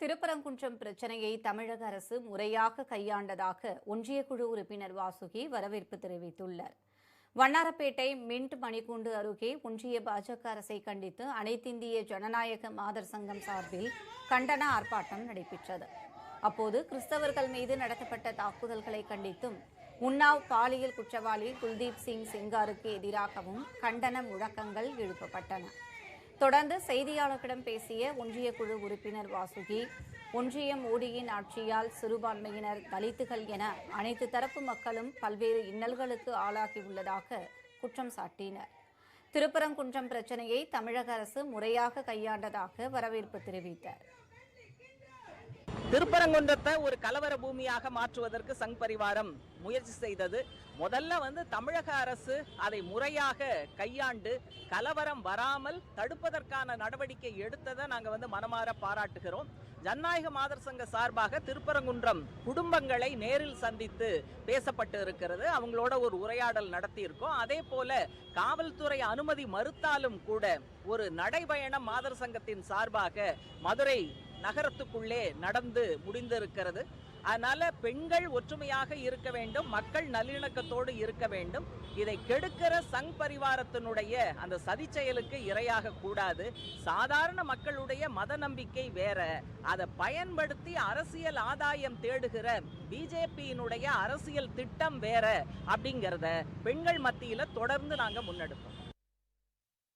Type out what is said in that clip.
திருப்பரங்குன்றம் பிரச்சனையை தமிழக அரசு முறையாக கையாண்டதாக ஒன்றிய குழு உறுப்பினர் வாசுகி வரவேற்பு தெரிவித்துள்ளார். வண்ணாரப்பேட்டை மின்ட் மணிக்கூண்டு அருகே ஒன்றிய பாஜக அரசை கண்டித்து அனைத்திந்திய ஜனநாயக மாதர் சங்கம் சார்பில் கண்டன ஆர்ப்பாட்டம் நடைபெற்றது. அப்போது கிறிஸ்தவர்கள் மீது நடத்தப்பட்ட தாக்குதல்களை கண்டித்தும் உன்னாவ் பாலியல் குற்றவாளி குல்தீப் சிங் செங்காருக்கு எதிராகவும் கண்டன முழக்கங்கள் எழுப்பப்பட்டன. தொடர்ந்து செய்தியாளர்களிடம் பேசிய ஒன்றிய குழு உறுப்பினர் வாசுகி ஒன்றியம் மோடியின் ஆட்சியால் சிறுபான்மையினர் தலித்துகள் என அனைத்து தரப்பு மக்களும் பல்வேறு இன்னல்களுக்கு ஆளாகியுள்ளதாக குற்றம் சாட்டினர். திருப்பரங்குன்றம் பிரச்சனையை தமிழக அரசு முறையாக கையாண்டதாக வரவேற்பு தெரிவித்தார். திருப்பரங்குன்றத்தை ஒரு கலவர பூமியாக மாற்றுவதற்கு சங் பரிவாரம் முயற்சி செய்தது. முதல்ல வந்து தமிழக அரசு அதை முறையாக கையாண்டு கலவரம் வராமல் தடுப்பதற்கான நடவடிக்கை எடுத்ததை நாங்கள் வந்து மனமாற பாராட்டுகிறோம். ஜனநாயக மாதர் சங்க சார்பாக திருப்பரங்குன்றம் குடும்பங்களை நேரில் சந்தித்து பேசப்பட்டு இருக்கிறது. அவங்களோட ஒரு உரையாடல் நடத்தியிருக்கோம். அதே போல காவல்துறை அனுமதி மறுத்தாலும் கூட ஒரு நடைபயணம் மாதர் சங்கத்தின் சார்பாக மதுரை நகரத்துக்குள்ளே நடந்து முடிந்திருக்கிறது. அதனால பெண்கள் ஒற்றுமையாக இருக்க வேண்டும் மக்கள் நல்லிணக்கத்தோடு இருக்க வேண்டும். இதை கெடுக்கிற சங் பரிவாரத்தினுடைய அந்த சதி செயலுக்கு இரையாக கூடாது. சாதாரண மக்களுடைய மத நம்பிக்கை வேற. அதை பயன்படுத்தி அரசியல் ஆதாயம் தேடுகிற பிஜேபியினுடைய அரசியல் திட்டம் வேற அப்படிங்கிறத பெண்கள் மத்தியில தொடர்ந்து நாங்க முன்னெடுப்போம்.